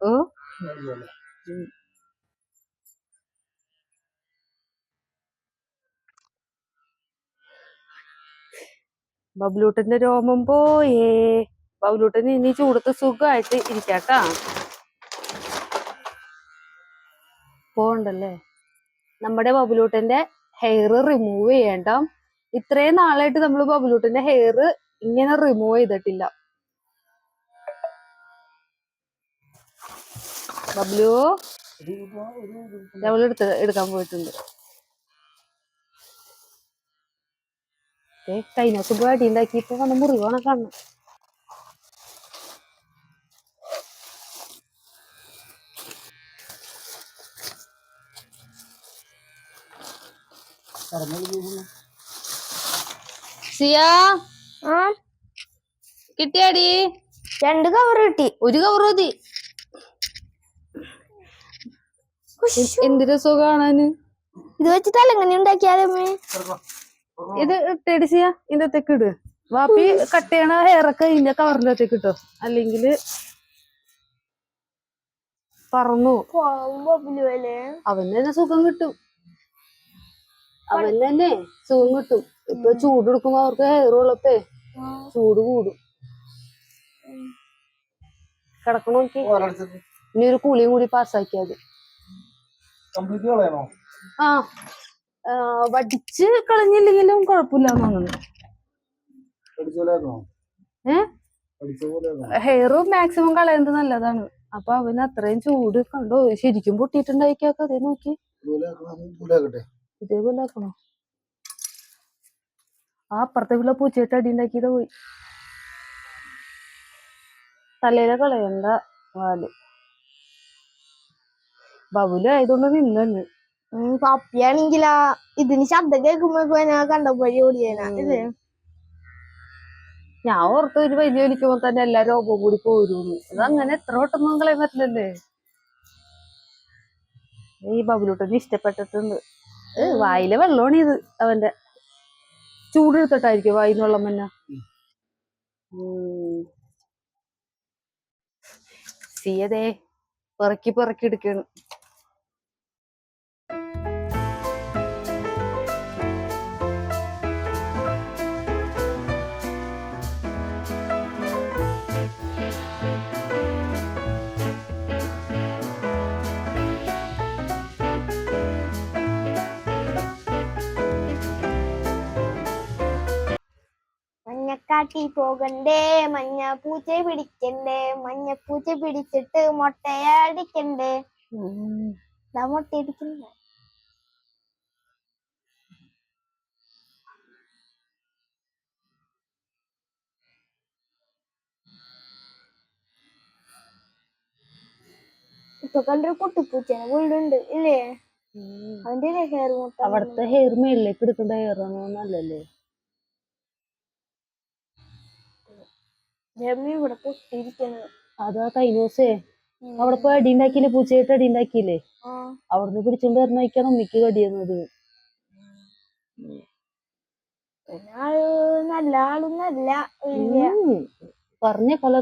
ഓ ബബ്ലൂട്ടന്റെ രോമം പോയേ. ബബ്ലൂട്ടൻ ഇനി ചൂടത്ത് സുഖമായിട്ട് ഇരിക്കാട്ടാ. പോണ്ടല്ലേ? നമ്മുടെ ബബ്ലൂട്ടന്റെ ഹെയർ റിമൂവ് ചെയ്യണ്ട. ഇത്രയും നാളായിട്ട് നമ്മൾ ബബ്ലൂട്ടന്റെ ഹെയർ ഇങ്ങനെ റിമൂവ് ചെയ്തിട്ടില്ല. ബബ്ലു നമ്മൾ എടുത്ത് എടുക്കാൻ പോയിട്ടുണ്ട്. കഴിഞ്ഞ ദിവസം പോയി അടി ഉണ്ടാക്കിയപ്പോ വന്ന മുറിവാണ് കാണുന്നത് സിയാ? കിട്ടിയാടി? രണ്ട് കവർ കിട്ടി. ഒരു കവർ മതി. എന്ത് രസോ കാണാന് ഇത് വെച്ചിട്ടല്ല എങ്ങനെ ഉണ്ടാക്കിയാലേ ഇത് ടെഡിസിയ ഇതിന്റെ അത്തേക്ക് ഇട്. വാപ്പി കട്ട് ചെയ്യണ ഹെയറൊക്കെ ഇതിന്റെ കവറിന്റെ അത്തേക്ക് ഇട്ടോ. അല്ലെങ്കിൽ പറന്നു. അവന് തന്നെ സുഖം കിട്ടും. അവന് തന്നെ സുഖം കിട്ടും. ഇപ്പൊ ചൂട് എടുക്കുമ്പോ അവർക്ക് ഹെയർ ഉള്ളപ്പേ ചൂട് കൂടും. കിടക്കണോക്കി ഇനി ഒരു കുളിയും കൂടി പാസ്സാക്കിയാൽ മതി. കംപ്ലീറ്റ് കളയണോ ആ വടിച്ച് കളഞ്ഞില്ലെങ്കിലും കുഴപ്പമില്ല ഹെയർ മാക്സിമം കളയുന്നത് നല്ലതാണ്. അപ്പൊ അവന് അത്രയും ചൂട് കണ്ടോ? ശരിക്കും പൊട്ടിയിട്ടുണ്ടായിക്കാക്ക അതേ നോക്കി. ഇതുപോലെ ആക്കണം, ആ പിള്ള പൂച്ചയിട്ട് അടി ഉണ്ടാക്കിയത് പോയി. തലയിലെ കളയണ്ട വാൽ. ബബുൽ ആയതുകൊണ്ട് നിന്നു പപ്പിയാണെങ്കിലാ ഇതിന് ശബ്ദം കേൾക്കുമ്പോ ഞാൻ കണ്ടപ്പോഴേ ഓടിയേനാ. ഇല്ലേ? ഞാൻ ഓർത്ത് ഒരു വലിയ വലിക്കുമ്പോ തന്നെ എല്ലാ രോഗവും കൂടി പോരുന്നു. അതങ്ങനെ എത്ര വട്ടൊന്നും കളയാൻ പറ്റില്ലല്ലേ? ഈ ബബുലോട്ടൊന്നും ഇഷ്ടപ്പെട്ടിട്ടുണ്ട്. വായിലെ വെള്ളമാണ് ഇത് അവന്റെ. ചൂടെടുത്തിട്ടായിരിക്കും വായിന്ന് വെള്ളം തന്നെ സിയതേ പിറക്കി പിറക്കി എടുക്കാണ്. മഞ്ഞക്കാട്ടി പോകണ്ടേ മഞ്ഞ പൂച്ച പിടിക്കണ്ടേ മഞ്ഞ പൂച്ച പിടിച്ചിട്ട് മുട്ടയടിക്കണ്ടേ? ഇതാ മുട്ടയടിക്കണ്ടേ ഇപ്പൊ കണ്ടൊരു കുട്ടിപ്പൂച്ചേനെ വീടുണ്ട് ഇല്ലേ? അവന്റെ ഹെയർ മുട്ട അവിടുത്തെ ഹെയർ മേളിലേക്ക് എടുക്കേണ്ട ഹെയർ നല്ലല്ലേ രമ്യ ഇവിടെ ഇരിക്കുന്നത് അതാ ദിവസേ അവിടെ പോയി അടിണ്ടാക്കിയില്ലേ പൂച്ചയായിട്ട് അടിണ്ടാക്കിയില്ലേ അവിടുന്ന് പിടിച്ചോണ്ട് വരുന്നേക്കാണ് ഉമ്മിക്ക് കടിയുന്നത്. നല്ല ആളൊന്നല്ല പറഞ്ഞ കൊല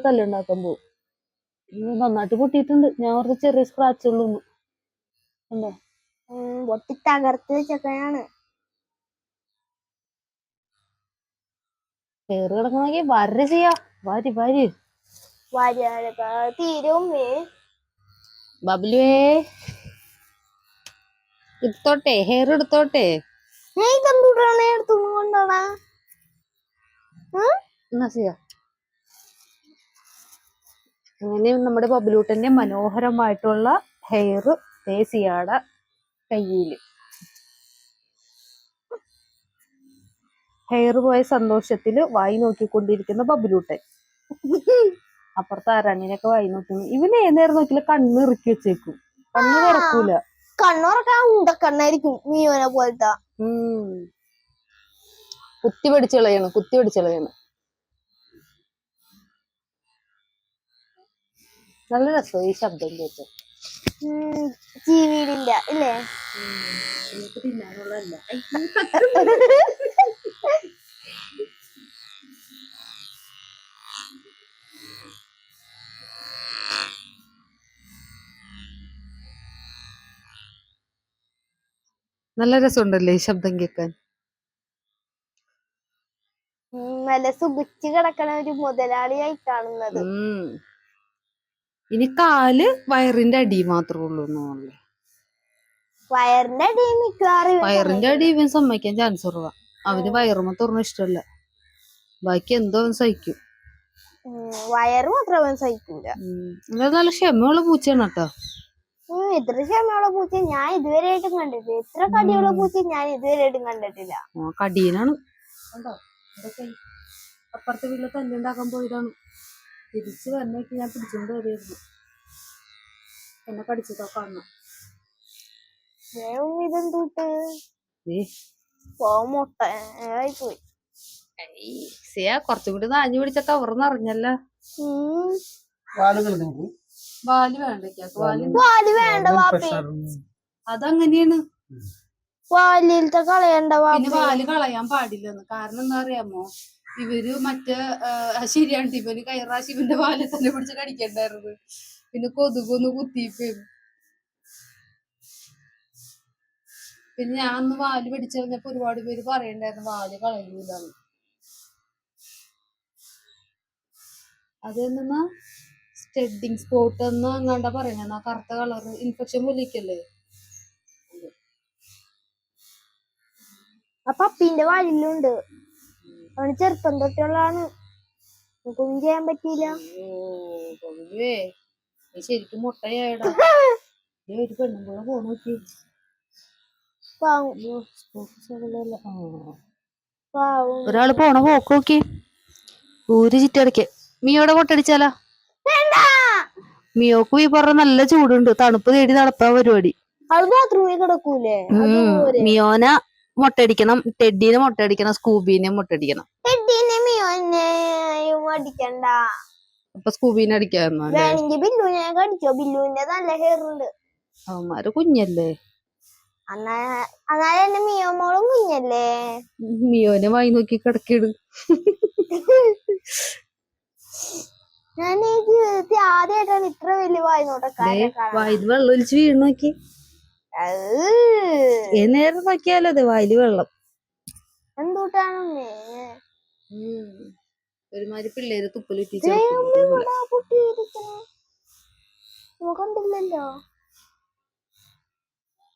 ഉം, നന്നായിട്ട് പൊട്ടിയിട്ടുണ്ട്. ഞാൻ ഓർത്ത് ചെറിയ സ്ക്രാച്ച് ഉള്ളൂ എന്താ പൊട്ടി തകർത്ത് കേറി കിടക്കണമെങ്കിൽ വര ചെയ്യാ. വാരി വാരി. ബബ്ലുവേ എടുത്തോട്ടെ. ഹെയർ എടുത്തോട്ടെ അങ്ങനെ നമ്മുടെ ബബ്ലൂട്ടന്റെ മനോഹരമായിട്ടുള്ള ഹെയർ തേസിയാട കയ്യിൽ. ഹെയർ പോയ സന്തോഷത്തിൽ വായി നോക്കിക്കൊണ്ടിരിക്കുന്ന ബബുലൂട്ടൻ. അപ്പുറത്ത് അരണ്യനൊക്കെ വായി നോക്കുന്നു. ഇവന് ഏത് നേരം നോക്കില്ല കണ്ണ് ഇറുക്കി വെച്ചേക്കും. കണ്ണ് തുറക്കൂല. കണ്ണുറക്കാൻ ഉണ്ടക്കണ്ണായിരിക്കും മീവനെ പോലത്തെ. കുത്തി പിടിച്ച് കളയണം കുത്തി പിടിച്ച് കളയണം നല്ല രസം ഈ ശബ്ദം കേട്ട്. ചീവീടിന്റെ ഇല്ലേ? നല്ല രസമുണ്ടല്ലേ ഈ ശബ്ദം കേൾക്കാൻ? നല്ല സുഖിച്ച് കിടക്കണ ഒരു മുതലാളിയായി കാണുന്നത്. ഇനി കാൽ വയറിന്റെ അടി മാത്രമേ ഉള്ളൂ വയറിന്റെ അടി വയറിന്റെ അടി സമ്മതിക്കാൻ ചാൻസ് കുറവാ. അവന് വയറുമ തുറന്ന ഇഷ്ടമല്ല ബാക്കി എന്തോ അവൻ സഹിക്കും. വയറ് മാത്രം അവൻ സഹിക്കൂല. ഉം. എന്നാലും നല്ല ക്ഷമയുള്ള പൂച്ചയാണ് കേട്ടോ. ഇത്ര ക്ഷമയുള്ള പൂച്ച ഞാൻ ഇതുവരെയായിട്ടും കണ്ടിട്ടില്ല. ഇത്ര കടിയുള്ള പൂച്ച ഞാൻ ഇതുവരെയായിട്ടും കണ്ടിട്ടില്ല. കടീനാണ്. കണ്ടോ? അപ്പുറത്തെ വീട്ടിൽ തല്ലുണ്ടാക്കാൻ പോയതാണ്. തിരിച്ചു വന്നേക്ക് ഞാൻ പിടിച്ചോണ്ട് വരായിരുന്നു. എന്നെ കടിച്ചിട്ടോ കാണണം. ഇതെന്തൂട്ട്? ആയി പോയി സിയ കുറച്ചും കൂടി നാഞ്ഞു പിടിച്ച കവർന്ന് അറിഞ്ഞല്ല. ഉം, പാൽ കളഞ്ഞു വാൽ വേണ്ട വാപ്പി. അതങ്ങനെയാണ്. വാലിലത്തെ കളയണ്ട പിന്നെ വാൽ കളയാൻ പാടില്ലെന്ന്. കാരണം എന്താ അറിയാമോ? ഇവർ മറ്റേ ശരിയാണ്. ഇവന് കൈറാശി ഇവന്റെ വാൽ തന്നെ പിടിച്ച് കടിക്കണ്ടായിരുന്നു. പിന്നെ കൊതുകൊന്ന് കുത്തിപ്പോയി പിന്നെ ഞാൻ അന്ന് വാൽ പിടിച്ചിരുന്നപ്പോ ഒരുപാട് പേര് പറയണ്ടായിരുന്നു വാൽ കളയൂലെന്ന്. അതെന്നാ സ്റ്റെഡിങ് സ്പോട്ട് എന്ന് അങ്ങാണ്ട പറയണ? ആ കറുത്ത കളർ ഇൻഫെക്ഷൻ പോലിരിക്കല്ലേ ആ പപ്പീന്റെ വാലിലുണ്ട്. അവന് ചെറുപ്പം തൊട്ടുള്ളതാണ്. നമുക്കൊന്നും ചെയ്യാൻ പറ്റിയില്ല. ശരിക്കും മുട്ടയായടാ. ഒരു പെണ്ണും കൂടെ ഒരാൾ പോണ പോക്ക് നോക്കി. ഊര് ചുറ്റടക്ക് മിയോടെ പൊട്ടടിച്ചാലാ? മിയോക്ക് ഈ പറഞ്ഞ നല്ല ചൂടുണ്ട്. തണുപ്പ് തേടി നടപ്പാ പരിപാടി. മിയോന മുട്ടടിക്കണം. ടെഡീനെ മുട്ടടിക്കണം. സ്കൂബീനെ മുട്ടടിക്കണം. അപ്പൊ സ്കൂബീനെ കുഞ്ഞല്ലേ? എന്നാലും എന്റെ മിയോ മോളും കുഞ്ഞല്ലേ? മിയോനെ വായി നോക്കി കിടക്കിട് ഞാൻ ഈ ജീവിതത്തിൽ ആദ്യമായിട്ടാണ് ഇത്ര വലിയ വായ്നോട്ടക്കാരെ കാണുന്നത് വായിൽ വെള്ളം ഒലിച്ച് വീണ് നോക്കി. ഏത് നേരം നോക്കിയാലോ അതെ വായിൽ വെള്ളം. എന്തൂട്ടാണ് ഒരുമാതിരി പിള്ളേര് തുപ്പലിട്ടി കണ്ടില്ലല്ലോ?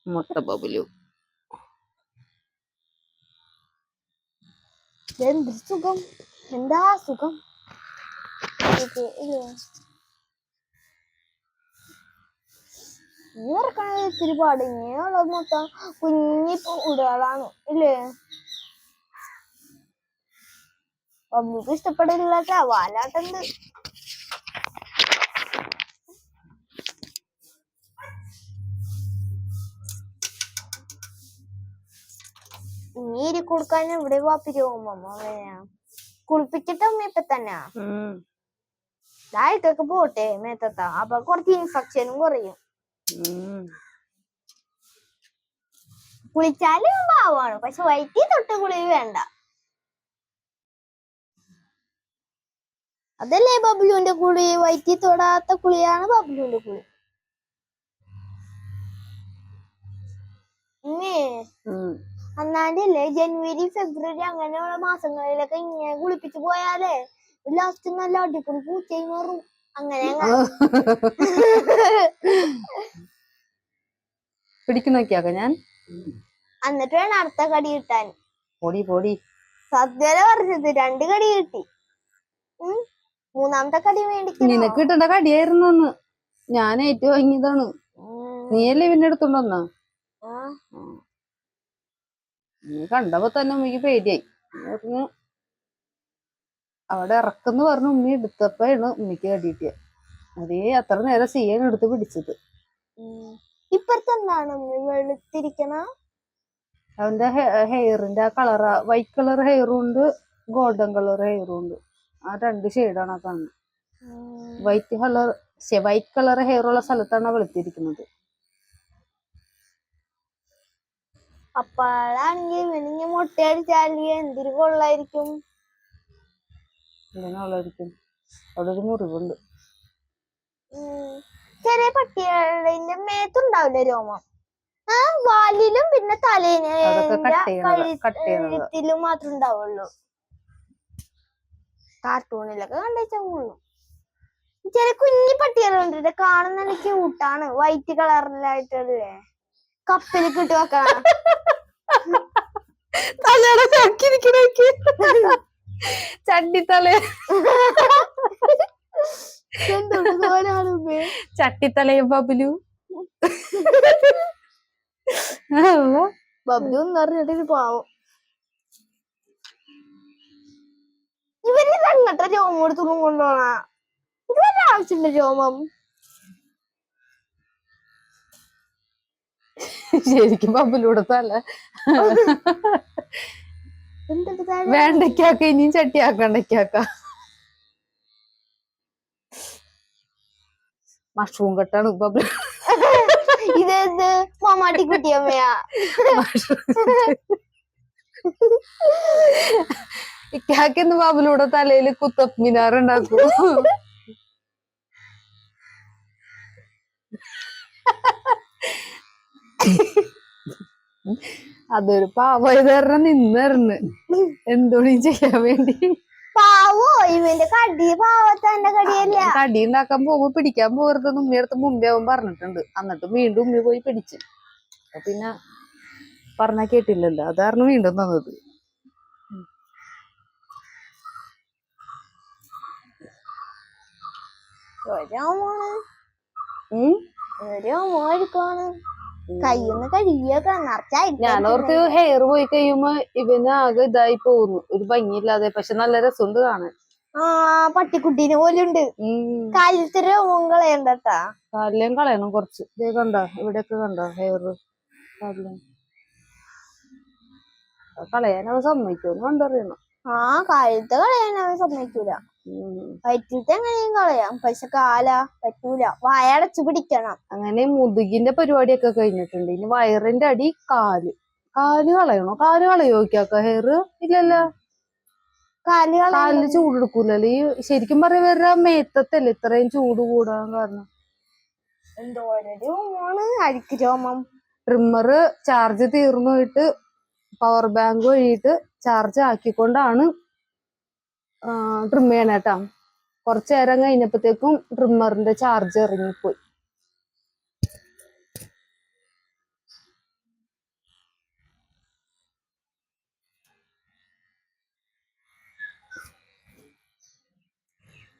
മുട്ട ബബുലു. എന്ത് സുഖം? എന്താ സുഖം? ഇത് ഇറക്കണത് ഇത്തിരി പാട് ഇങ്ങനെയുള്ളത് മൊത്തം. കുഞ്ഞി ഉടകളാണ് ഇല്ലേ? പബ്ലിക്ക് ഇഷ്ടപ്പെടില്ല വാലാട്ടുണ്ട് ഇനി ഇരി കൊടുക്കാൻ ഇവിടെ വാപ്പിരി പോകുമ്പോ കുളിപ്പിച്ചിട്ട് അമ്മ ഇപ്പൊ തന്നെ. ഡയറ്റൊക്കെ പോട്ടെ മേത്തത്ത. അപ്പൊ കുറച്ച് ഇൻഫെക്ഷനും കുറയും. കുളിച്ചാലും പാവാണ് പക്ഷെ വൈറ്റി തൊട്ട് കുളി വേണ്ട. അതല്ലേ ബബ്ലുവിന്റെ കുളി? വൈറ്റി തൊടാത്ത കുളിയാണ് ബബ്ലുവിന്റെ കുളി. ഉമ്മേ. അന്നാണ്ടല്ലേ ജനുവരി ഫെബ്രുവരി അങ്ങനെയുള്ള മാസങ്ങളിലൊക്കെ ഇങ്ങനെ കുളിപ്പിച്ച് പോയാലേ ലാസ്റ്റ് നല്ല അടിപൊളി പൂച്ചയും മാറും. അങ്ങനെ അങ്ങ് പിടിക്കുന്നൊക്കെയാക്ക ഞാൻ? എന്നിട്ട് വേണം അടുത്ത കടി കിട്ടാൻ. പൊടി പൊടി. സദ്യല പറഞ്ഞത് രണ്ട് കടി കിട്ടി. മൂന്നാമത്തെ കടി വേണ്ടി നിനക്ക് കിട്ടേണ്ട കടിയായിരുന്നു അന്ന്. ഞാൻ ഏറ്റവും വാങ്ങിയതാണ്. നീയല്ലേ പിന്നെ. നീ കണ്ടപ്പോ തന്നെ ഉമ്മക്ക് പേടിയായി. പറഞ്ഞു അവിടെ ഇറക്കെന്ന് പറഞ്ഞു ഉമ്മ എടുത്തപ്പോഴാണ് ഉമ്മക്ക് കടി അതേ അത്ര നേരം സിയാൻ എടുത്ത് പിടിച്ചത്. വെളുത്തിരിക്കണ അവന്റെ ഹെയറിന്റെ ആ കളർ വൈറ്റ് കളർ ഹെയറും ഉണ്ട് ഗോൾഡൻ കളർ ഹെയറും ഉണ്ട്. ആ രണ്ട് ഷെയ്ഡാണ് ആ കാണുന്നത് white colour white colour hair ഉള്ള സ്ഥലത്താണ് വെളുത്തിരിക്കുന്നത് അപ്പോഴാണെങ്കിൽ ഇവനിങ്ങ മുട്ടയടിച്ചാൽ എന്തൊരു കൊള്ളായിരിക്കും? ഇങ്ങനെയുള്ളതായിരിക്കും അവിടെ ഒരു മുറിവുണ്ട്. ചെറിയ പട്ടികളുടെ മേത്തുണ്ടാവില്ല രോമം? ആ, വാലിലും പിന്നെ തലേന് കഴുത്തിലും മാത്രം ഉണ്ടാവുള്ളൂ. കാർട്ടൂണിലൊക്കെ കണ്ടുവെച്ചുള്ളൂ ചെറിയ കുഞ്ഞി പട്ടികളുണ്ട്. കാണുന്ന ക്യൂട്ടാണ് വൈറ്റ് കളറിലായിട്ടല്ലേ കപ്പിൽ കിട്ടു വെക്കണം തലയുടെ ചക്കിരിക്കണേക്ക് ചട്ടിത്തല. ചട്ടിത്തലയും ബബിലു. ബബ്ലു എന്ന് പറഞ്ഞിട്ട് പാവം. ഇവർ അങ്ങോട്ട് രോമം എടുത്തു കൊണ്ടുപോണ ഇത് വല്ല ആവശ്യമില്ല രോമം. ശരിക്കും പമ്പിലൂടത്തല്ല വേണ്ടക്കാക്ക ഇനിയും ചട്ടിയാക്ക വേണ്ടയ്ക്കാക്ക? ഇനിയും ചട്ടിയാക്കണ്ടയ്ക്കാക്ക മഷ്റൂം കട്ടാണ് ബബിൾ ഇത് ഇത് മമ്മാട്ടി കുട്ടിയമ്മയാ ഇക്കാക്കെന്ന് ബബിലൂടെ തലയിൽ കുത്തപ്പ് മിനാർ ഉണ്ടാക്കും. അതൊരു പാവം നിന്നറിഞ്ഞ് എന്തോണി ചെയ്യാൻ വേണ്ടി. പാവോ? ഇവന്റെ കടി പാവത്തന്റെ കടിയല്ല? കടി ഉണ്ടാക്കാൻ പോകുമ്പോ പിടിക്കാൻ പോകരുതെന്ന് ഉമ്മിയടുത്ത് മുമ്പേ അവൻ പറഞ്ഞിട്ടുണ്ട്. എന്നിട്ട് വീണ്ടും ഉമ്മി പോയി പിടിച്ച്. പിന്നെ പറഞ്ഞാ കേട്ടില്ലല്ലോ. അതാരണ വീണ്ടും തന്നത്. രോമാണ് ഉം. രോമാണ് കയ്യൊന്ന് കഴുകിയൊക്കെ നിറച്ചായിട്ട് ഞാൻ ഓർത്ത് ഹെയർ പോയി കഴിയുമ്പോ ഇവന് ആകെ ഇതായി പോകുന്നു. ഒരു ഭംഗിയില്ലാതെ പക്ഷെ നല്ല രസമുണ്ട് കാണാൻ. ആ പട്ടിക്കുട്ടീനെ പോലുണ്ട്. ഉണ്ട് കാലിലത്തെ രോമം കളയണ്ടട്ടാ? കാലിലേം കളയണം കുറച്ച്. ഇതേ കണ്ട? ഇവിടെയൊക്കെ കണ്ടോ ഹെയർ കാലിലേം. കളയാൻ അവൻ സമ്മതിക്കുമെന്ന് കണ്ടറിയണം. ആ കാലത്ത് കളയാൻ അവൻ സമ്മതിക്കൂല. ഉം. എങ്ങനെയും കളയാം. പക്ഷെ കാല പറ്റൂല. വയടച്ചു പിടിക്കണം അങ്ങനെ മുതുകിന്റെ പരിപാടിയൊക്കെ കഴിഞ്ഞിട്ടുണ്ട്. ഇനി വയറിന്റെ അടി കാൽ. കാൽ കളയണോ? കാൽ കളയോ നോക്കിയാക്ക ഹെയർ ഇല്ലല്ല. കാൽ കളയാൻ കാലിൽ ചൂട് എടുക്കൂലല്ലോ. ഈ ശരിക്കും പറയാ വേറെ മേത്തത്തല്ലേ ഇത്രയും ചൂട് കൂടാൻ കാരണം. എന്തോരം രോമാണ് അരിക്ക് രോമം. ട്രിമ്മർ ചാർജ് തീർന്നു പോയിട്ട് പവർ ബാങ്ക് വഴിയിട്ട് ചാർജ് ആക്കിക്കൊണ്ടാണ് ട്രിം ചെയ്യണേട്ടാ കുറച്ച് നേരം കഴിഞ്ഞപ്പോഴത്തേക്കും ട്രിമ്മറിന്റെ ചാർജ് ഇറങ്ങിപ്പോയി.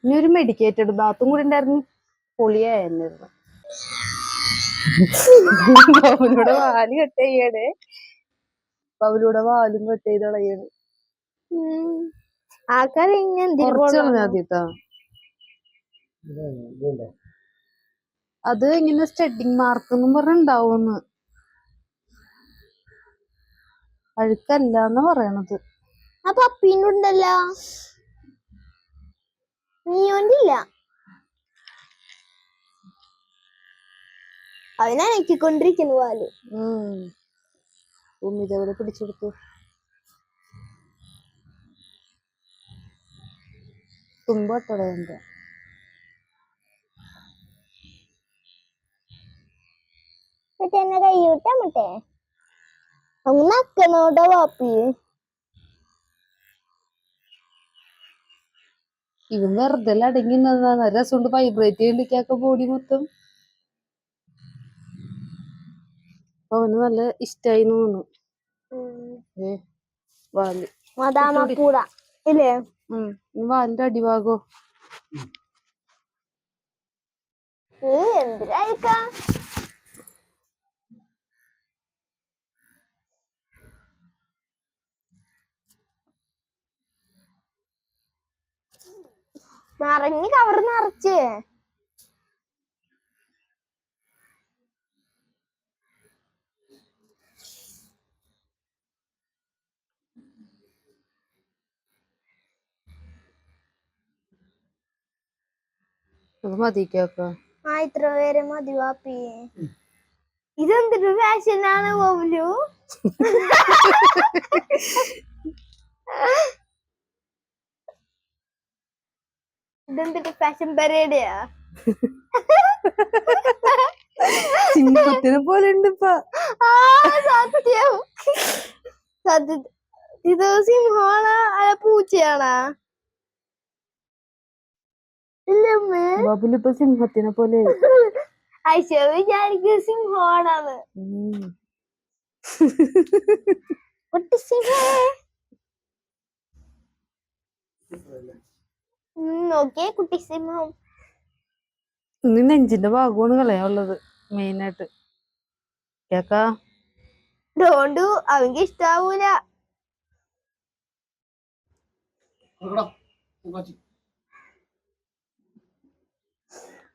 ഇനി ഒരു മെഡിക്കേറ്റഡ് ബാത്തും കൂടി ഉണ്ടായിരുന്നു. പൊളിയായിരുന്നു. അവനോട് വാൽ കട്ട് ചെയ്യണേ. അവനോട് വാലും കട്ട് ചെയ്ത് കളയണ്. ആൾക്കാർ ഇങ്ങനെ അത് ഇങ്ങനെ സ്റ്റഡിങ് മാർക്ക് എന്നും പറഞ്ഞുണ്ടാവുമെന്ന് അഴുക്കല്ല എന്ന് പറയണത് അപ്പൊ പപ്പീനുണ്ടല്ലോ നീയോണ്ടില്ല അവനനക്കിക്കൊണ്ടിരിക്കുന്നു പാൽ ഉം. ഉമ്മിതവിടെ പിടിച്ചെടുത്തു തുമ്പട്ടടയുണ്ട് മറ്റേ എന്നെ കൈ വിട്ടാ മറ്റേ അങ്ങ് നക്കണോട്ടോ ഇവൻ വെറുതെ അടങ്ങി നിന്നതാണ് രസമുണ്ട് വൈബ്രേറ്റ് ചെയ്യണ്ടിക്കൊക്കെ ബോഡി മൊത്തം. അവന് നല്ല ഇഷ്ടായി തോന്നുന്നു. ഏ വാൽ ഇല്ലേ? വാലിന്റെ ഏ എന്തിനായിരിക്കാ നിറഞ്ഞ് കവർ നിറച്ച്. അത് മതിക്കൊക്കെ ആ ഇത്ര പേരെ മതി വാപ്പി. ഇതെന്തൊരു ഫാഷനാണ് ബബ്ലു? ഇതെന്തൊരു ഫാഷൻ പരിപാടിയാ സിംഹത്തിനെ പോലെ ഉണ്ട് സത്യം. സത്യം ഇത് സിംഹമാണോ അല്ല പൂച്ചയാണോ? ബബുലിപ്പോ സിംഹത്തിനെ പോലെ. വിചാരിക്കും സിംഹമാണെന്ന്. നോക്കിയേ കുട്ടി സിംഹം. ഇന്ന് നെഞ്ചിന്റെ ഭാഗമാണ് കളയാനുള്ളത് മെയിനായിട്ട് കേക്കാ? ഡോണ്ടു അവൻക്ക് ഇഷ്ടാവൂല.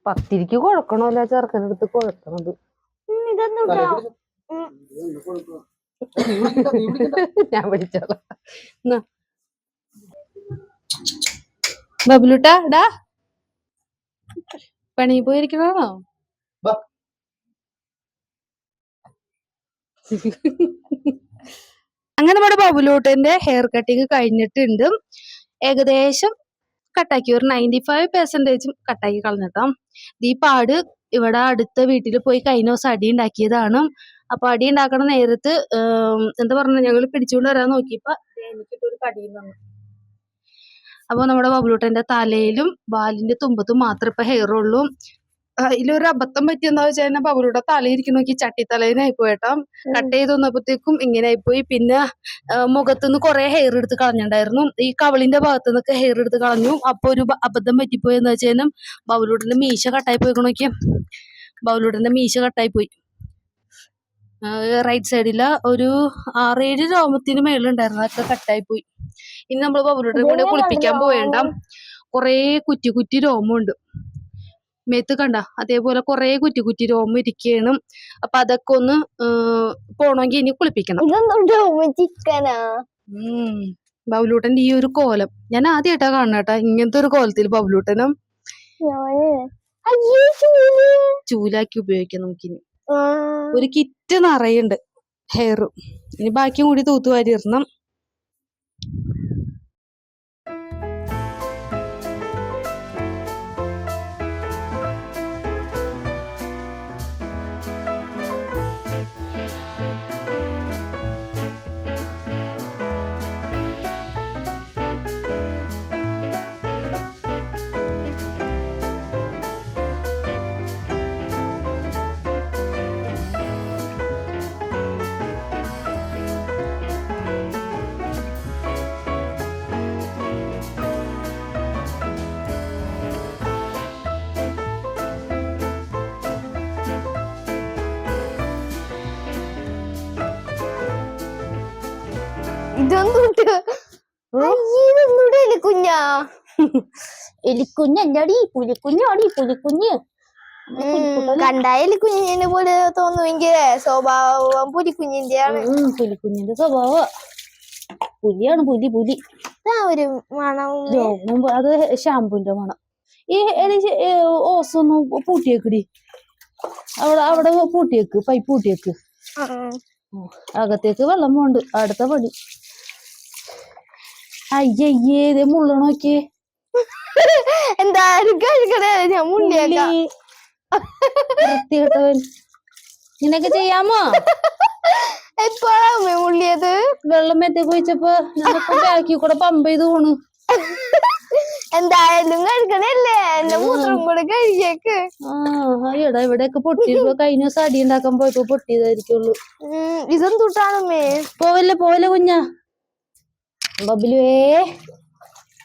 പത്തിരിക്ക് കുഴക്കണമല്ല ചെറുക്കനടുത്ത് കുഴക്കണത്. ഞാൻ വിളിച്ചോളാം ബബ്ലുട്ടാ ഡാ. പണി പോയിരിക്കണോ. അങ്ങനെ നമ്മുടെ ബബുലൂട്ടന്റെ ഹെയർ കട്ടിങ് കഴിഞ്ഞിട്ടുണ്ട്. ഏകദേശം കട്ടാക്കി. ഒരു നയന്റി ഫൈവ് പെർസെന്റേജും കട്ടാക്കി കളഞ്ഞിട്ടോ. ഈ പാട് ഇവിടെ അടുത്ത വീട്ടിൽ പോയി കഴിഞ്ഞ ദിവസം അടി ഉണ്ടാക്കിയതാണ്. അപ്പൊ അടി ഉണ്ടാക്കണ നേരത്ത് എന്താ പറഞ്ഞ ഞങ്ങൾ പിടിച്ചുകൊണ്ട് വരാൻ നോക്കിയപ്പോ എനിക്കിട്ടൊരു കടിയിൽ തന്നു. അപ്പൊ നമ്മുടെ ബബുലൂട്ടന്റെ തലയിലും ബാലിന്റെ തുമ്പത്തും മാത്രമേ ഇപ്പൊ ഹെയർ ഉള്ളൂ. അതിലൊരു അബദ്ധം പറ്റിയെന്താ വെച്ചാൽ കഴിഞ്ഞാൽ അവരുടെ തലയിരിക്കുന്ന നോക്കി തലേനായി പോയിട്ടോ കട്ട്. ചെയ്ത് വന്നപ്പോഴത്തേക്കും ഇങ്ങനെ ആയിപ്പോയി പിന്നെ മുഖത്തുനിന്ന് കുറെ ഹെയർ എടുത്ത് കളഞ്ഞിട്ടുണ്ടായിരുന്നു. ഈ കവളിന്റെ ഭാഗത്തു നിന്നൊക്കെ ഹെയർ എടുത്ത് കളഞ്ഞു. അപ്പൊ ഒരു അബദ്ധം പറ്റിപ്പോയി എന്താ കഴിഞ്ഞാൽ ബൗലൂടിന്റെ മീശ കട്ടായി പോയി നോക്കി ബൗലൂടിന്റെ മീശ കട്ടായി പോയി റൈറ്റ് സൈഡില ഒരു ആറേഴ് രോമത്തിന് മേളുണ്ടായിരുന്നു അതൊക്കെ കട്ടായി പോയി ഇനി നമ്മൾ ബബുലൂട്ടിനെ കൂടെ കുളിപ്പിക്കാൻ? പോവേണ്ട. കുറെ കുറ്റി കുറ്റി രോമമുണ്ട്. മേത്ത് കണ്ട. അതേപോലെ കൊറേ കുറ്റി കുറ്റി രോമം ഇരിക്കണം. അപ്പൊ അതൊക്കെ ഒന്ന് പോണമെങ്കിൽ ഇനി കുളിപ്പിക്കണം. ബൗലൂട്ടന്റെ ഈ ഒരു കോലം. ഞാൻ ആദ്യമായിട്ടാ കാണണേട്ടാ ഇങ്ങനത്തെ ഒരു കോലത്തിൽ ബൗലൂട്ടനും ചൂലാക്കി ഉപയോഗിക്കാം നമുക്കിനി. ഒരു കിറ്റ് നിറയുണ്ട്. ഹെയർ ഇനി ബാക്കിയും കൂടി തൂത്തുവാരി ഇടണം ഇതൊന്നും ഇട്ട് അയ്യേ ഇതൊന്നും എലിക്കുഞ്ഞാ? എലിക്കുഞ്ഞടി പുലിക്കുഞ്ഞാടി പുലിക്കുഞ്ഞ് കണ്ടാ എലിക്കുഞ്ഞിനെ പോലെ തോന്നുമെങ്കിൽ സ്വഭാവം പുലിക്കുഞ്ഞിന്റെയാണ്. പുലിക്കുഞ്ഞിന്റെ സ്വഭാവ. പുലിയാണ് പുലി പുലി. ഒരു മണം അത് ഷാമ്പുവിന്റെ മണം. ഈ ഓസൊന്ന് പൂട്ടിയേക്കടി അവിടെ അവിടെ പൂട്ടിയേക്ക് പൈപ്പ് പൂട്ടിയേക്ക്. അകത്തേക്ക് വെള്ളം പോണ്ട്. അടുത്ത പണി അയ്യയ്യേ ഇത് മുള്ള നോക്കിയേ. എന്തായാലും കഴിക്കണേ ഞാൻ മുള്ളിയേക്കാം. വൃത്തികെട്ടവൻ. നിനക്ക് ചെയ്യാമോ? എപ്പോഴാ മുള്ളിയത്? വെള്ളം മെത്തേക്ക് കുഴിച്ചപ്പോ ബാക്കി കൂടെ പമ്പ് ചെയ്ത് പോണു. എന്തായാലും കഴിക്കണല്ലേ എന്റെ മൂത്രം കൂടെ കഴിയേക്ക് അയ്യടാ ഇവിടെയൊക്കെ പൊട്ടിയപ്പോ കഴിഞ്ഞ ദിവസം അടി ഉണ്ടാക്കാൻ പോയപ്പോ പൊട്ടിയതായിരിക്കുള്ളൂ. ഇതെന്തുട്ടാണമ്മേ? പോവല്ലേ പോവല്ലേ കുഞ്ഞാ? ബബിലുവേ.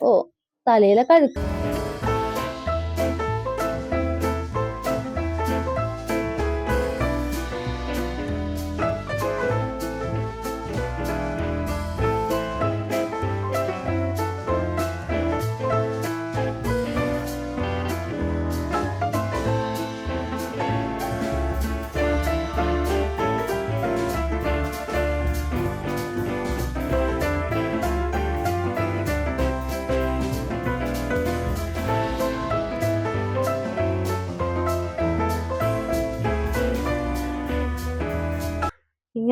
ഓ തലയിലെ കഴുക്ക്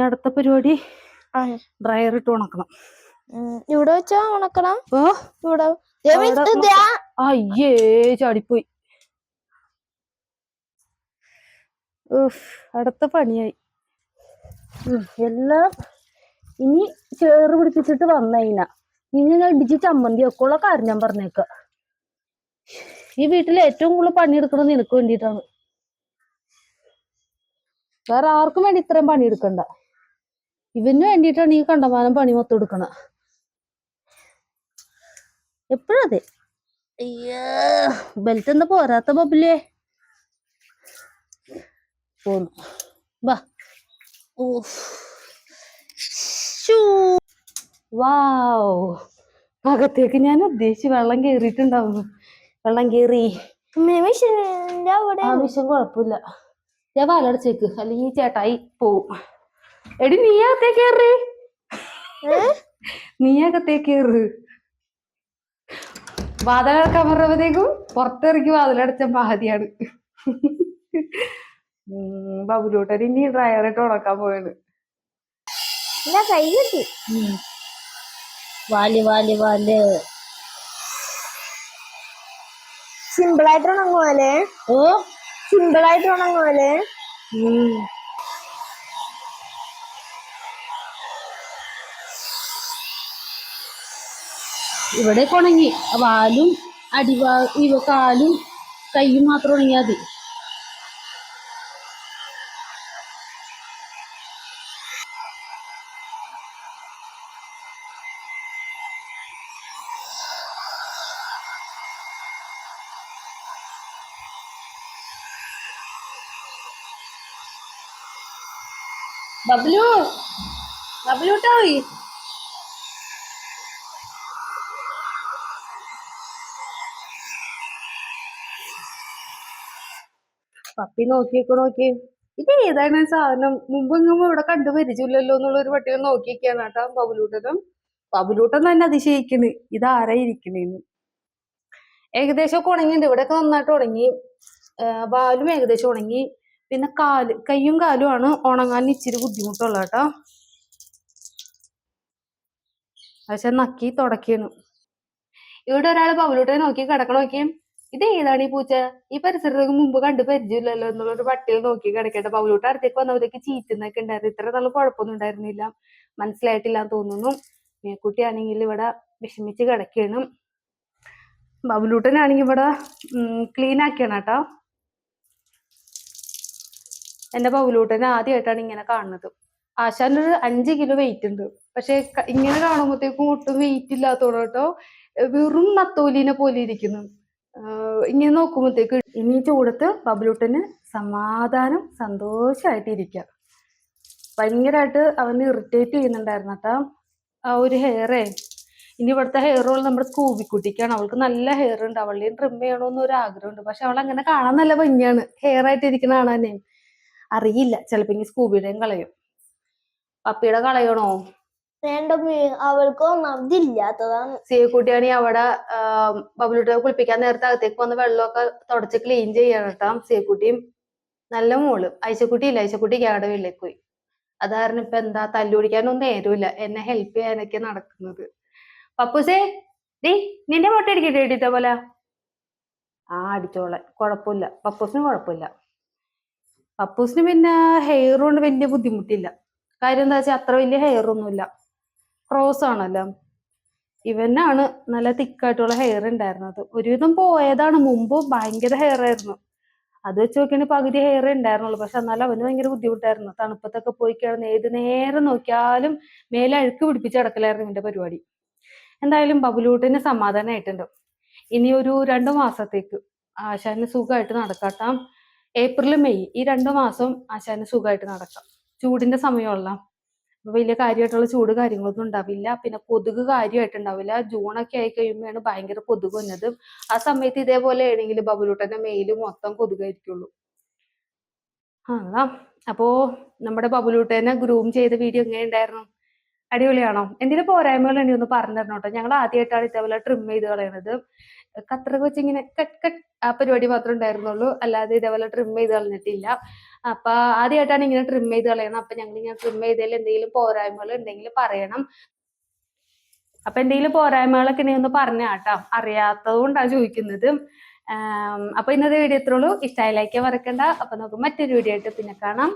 ഇനി അടുത്ത പരിപാടി ഡ്രയർ ഇട്ട് ഉണക്കണം. ഇവിടെ വെച്ചാ ഉണക്കണം? ഇവിടെ. അയ്യേ ചാടിപ്പോയി. അടുത്ത പണിയായി. എല്ലാം ഇനി ചേറ് പിടിപ്പിച്ചിട്ട് വന്നതിനാ ഇനി ഞാൻ ഇടിച്ച് ചമ്മന്തി വെക്കുള്ള കാര്യം ഞാൻ പറഞ്ഞേക്ക. ഈ വീട്ടിൽ ഏറ്റവും കൂടുതൽ പണിയെടുക്കണത് നിനക്ക് വേണ്ടിയിട്ടാണ്. വേറെ ആർക്കും വേണ്ടി ഇത്രയും പണിയെടുക്കണ്ട. ഇവന് വേണ്ടിയിട്ടാണ് ഈ കണ്ടമാനം പണി മൊത്തം എടുക്കണ. എപ്പോഴതെ അയ്യോ ബെൽറ്റ് എന്താ പോരാത്ത ബബിലേ. പോന്നു. വാ. Uf. ശ്ശൂ. വൗ. അകത്തേക്ക് ഞാൻ ഉദ്ദേശിച്ച് വെള്ളം കേറിയിട്ടുണ്ടാവുന്നു. വെള്ളം കേറി. ആവശ്യം കുഴപ്പമില്ല. ഞാൻ വാലടച്ചേക്ക്. അല്ലെങ്കിൽ ചേട്ടായി പോവും. എടി നീ കേറി. കയറി നീ അകത്തേക്ക് കയറ് വാതിലടക്കാൻ പറഞ്ഞപ്പോഴത്തേക്കും പുറത്തിറക്കി വാതിലടച്ച മഹതിയാണ് ബബുലൂട്ടൻ ഇനി ഡ്രൈവറായിട്ട് ഉണക്കാൻ പോയാണ് സിമ്പിളായിട്ട് കൈ കിട്ടി. വാൽ വാൽ വാൽ. സിമ്പിൾ ആയിട്ട് ഉണങ്ങുമല്ലേ ഓ. സിമ്പിൾ ആയിട്ട് ഉണങ്ങുമല്ലേ ഇവിടെ ഉണങ്ങി വാലും അടിവാ ഇവ കാലും കൈയും മാത്രം ഉണങ്ങിയാൽ മതി. ബബ്ലു ബബ്ലൂട്ടായി പപ്പി നോക്കിയൊക്കെ നോക്കി ഇത് ഏതാണ് സാധനം? മുമ്പെങ്ങും ഇവിടെ കണ്ടു പരിചയമില്ലല്ലോ എന്നുള്ള ഒരു പട്ടിയെ നോക്കിയൊക്കെയാണ് കേട്ടോ ബബുലൂട്ടനും. ബബുലൂട്ടൻ തന്നെ അതിശയിക്കണ് ഇത് ആരാ ഇരിക്കണേന്ന്. ഏകദേശം ഒക്കെ ഉണങ്ങിയിട്ടുണ്ട് ഇവിടെയൊക്കെ നന്നായിട്ട് ഉണങ്ങി. വാലും ഏകദേശം ഉണങ്ങി. പിന്നെ കാൽ കയ്യും കാലും ആണ് ഉണങ്ങാൻ ഇച്ചിരി ബുദ്ധിമുട്ടുള്ള കേട്ടോ. പക്ഷെ നക്കി തുടക്കിയു ഇവിടെ ഒരാൾ പവലൂട്ടെ നോക്കി കിടക്കണ നോക്കിയും. ഇത് ഏതാണ് ഈ പൂച്ച? ഈ പരിസരത്തേക്ക് മുമ്പ് കണ്ട് പരിചയമില്ലല്ലോ എന്നുള്ള ഒരു പട്ടിയെ നോക്കി കിടക്കേണ്ട പൗലോട്ട് അടുത്തേക്ക് വന്നവരേക്ക് ചീറ്റുന്നൊക്കെ ഉണ്ടായിരുന്നു. ഇത്ര നല്ല കുഴപ്പമൊന്നും ഉണ്ടായിരുന്നില്ല. മനസ്സിലായിട്ടില്ല എന്ന് തോന്നുന്നു. മേക്കുട്ടിയാണെങ്കിൽ ഇവിടെ വിഷമിച്ച് കിടക്കുകയാണ് ബബുലൂട്ടനാണെങ്കിൽ ഇവിടെ ക്ലീൻ ആക്കിയാണ് കേട്ടോ. എന്റെ ബബുലൂട്ടനെ ആദ്യമായിട്ടാണ് ഇങ്ങനെ കാണുന്നത്. ആശാന്റെ ഒരു അഞ്ച് കിലോ വെയിറ്റ് ഉണ്ട്. പക്ഷെ ഇങ്ങനെ കാണുമ്പോഴത്തേക്കും ഒട്ടും വെയിറ്റ് ഇല്ലാത്തോണ്ട് കേട്ടോ. വെറും നത്തോലിനെ പോലെ ഇരിക്കുന്നു. ഇങ്ങനെ നോക്കുമ്പോഴത്തേക്ക് ഇനി കൊടുത്ത് ബബുലൂട്ടന് സമാധാനം സന്തോഷമായിട്ട് ഇരിക്കുക ഭയങ്കരമായിട്ട് അവന് ഇറിറ്റേറ്റ് ചെയ്യുന്നുണ്ടായിരുന്നു കേട്ടോ. ആ ഒരു ഹെയറേ ഇനി ഇവിടുത്തെ ഹെയർ റോൾ നമ്മുടെ സ്കൂബിക്കുട്ടിക്കാണ് അവൾക്ക് നല്ല ഹെയർ ഉണ്ട്. അവളുടെയും ട്രിം ചെയ്യണമെന്ന് ഒരു ആഗ്രഹമുണ്ട്. പക്ഷെ അവൾ അങ്ങനെ കാണാൻ നല്ല ഭംഗിയാണ്. ഹെയർ ആയിട്ട് ഇരിക്കുന്ന കാണാനേ. അറിയില്ല. ചിലപ്പോൾ ഇനി സ്കൂബിയുടെയും കളയും. പപ്പിയുടെ കളയണോ? വേണ്ട അവൾക്ക് ഒന്നാമത് ഇല്ലാത്തതാണ് അവിടെ ബബിളുട്ടെ കുളിപ്പിക്കാൻ നേരത്തെ അകത്തേക്ക് വന്ന് വെള്ളമൊക്കെ തുടച്ച് ക്ലീൻ ചെയ്യണം കേട്ടോ സീക്കുട്ടിയും നല്ല മോൾ. ഐശക്കുട്ടി ഇല്ല ഐശക്കുട്ടി അവിടെ വീട്ടിലേക്ക് പോയി. അത് കാരണം ഇപ്പൊ എന്താ തല്ലുപിടിക്കാനൊന്നും നേരമില്ല. എന്നെ ഹെൽപ്പ് ചെയ്യാനൊക്കെ നടക്കുന്നത്. പപ്പുസേ ഡി നിന്റെ മുട്ട അടിക്കട്ടെ ഇടിത്ത പോലെ ആ അടിച്ചോളെ. കുഴപ്പമില്ല. പപ്പൂസിന് കുഴപ്പമില്ല. പപ്പൂസിന് പിന്നെ ഹെയർ കൊണ്ട് വലിയ ബുദ്ധിമുട്ടില്ല. കാര്യം എന്താ വെച്ചാൽ അത്ര വലിയ ഹെയർ ഒന്നുമില്ല. ക്രോസ് ആണല്ലോ. ഇവനാണ് നല്ല തിക്കായിട്ടുള്ള ഹെയർ ഉണ്ടായിരുന്നത്. ഒരുവിധം പോയതാണ്. മുമ്പ് ഭയങ്കര ഹെയർ ആയിരുന്നു. അത് വെച്ച് നോക്കിയാണെങ്കിൽ പകുതി ഹെയർ ഉണ്ടായിരുന്നുള്ളൂ. പക്ഷെ എന്നാലും അവന് ഭയങ്കര ബുദ്ധിമുട്ടായിരുന്നു. തണുപ്പത്തൊക്കെ പോയി കിടന്ന് ഏത് നേരം നോക്കിയാലും മേലെ അഴുക്ക് പിടിപ്പിച്ച് കിടക്കലായിരുന്നു ഇവന്റെ പരിപാടി. എന്തായാലും ബബുലൂട്ടിന് സമാധാനമായിട്ടുണ്ട് ഇനി ഒരു രണ്ടു മാസത്തേക്ക് ആശാന് സുഖമായിട്ട് നടക്കാട്ടാം. ഏപ്രിൽ മെയ് ഈ രണ്ടു മാസം ആശാന് സുഖമായിട്ട് നടക്കാം. ചൂടിന്റെ സമയമുള്ള വലിയ കാര്യമായിട്ടുള്ള ചൂട് കാര്യങ്ങളൊന്നും ഉണ്ടാവില്ല. പിന്നെ കൊതുക് കാര്യമായിട്ട് ഉണ്ടാവില്ല ജൂണൊക്കെ ആയി കഴിയുമ്പോഴാണ് ഭയങ്കര കൊതുക് വന്നത്. ആ സമയത്ത് ഇതേപോലെ ആണെങ്കിൽ ബബുലൂട്ടന്റെ മെയിൽ മൊത്തം കൊതുകായിരിക്കുള്ളൂ. ആ അപ്പോ നമ്മുടെ ബബുലൂട്ടനെ ഗ്രൂം ചെയ്ത വീഡിയോ എങ്ങനെ ഉണ്ടായിരുന്നു അടിപൊളിയാണോ? എന്തിന്റെ പോരായ്മകൾ ഉണ്ടെങ്കിൽ ഒന്ന് പറഞ്ഞു തരണം ഞങ്ങൾ ആദ്യമായിട്ടാണ് ഇതേപോലെ ട്രിം ചെയ്ത് കളയണത്. കത്രക വെച്ച് ഇങ്ങനെ കട്ട് കട്ട് ആ പരിപാടി മാത്രമേ ഉണ്ടായിരുന്നുള്ളൂ. അല്ലാതെ ഇതേപോലെ ട്രിം ചെയ്ത് കളഞ്ഞിട്ടില്ല. അപ്പൊ ആദ്യമായിട്ടാണ് ഇങ്ങനെ ട്രിം ചെയ്ത് കളയണം അപ്പൊ ഞങ്ങൾ ഇങ്ങനെ ട്രിം ചെയ്തതിൽ എന്തെങ്കിലും പോരായ്മകൾ ഉണ്ടെങ്കിൽ പറയണം. അപ്പൊ എന്തെങ്കിലും പോരായ്മകളൊക്കെ നീ ഒന്ന് പറഞ്ഞാട്ടോ അറിയാത്തത് കൊണ്ടാണ് ചോദിക്കുന്നത്. അപ്പൊ ഇന്നത്തെ വീഡിയോ ഇത്രയുള്ളൂ ഇഷ്ടമായി ലൈക്ക് മറക്കണ്ട. അപ്പൊ നമുക്ക് മറ്റൊരു വീഡിയോ ആയിട്ട് പിന്നെ കാണാം.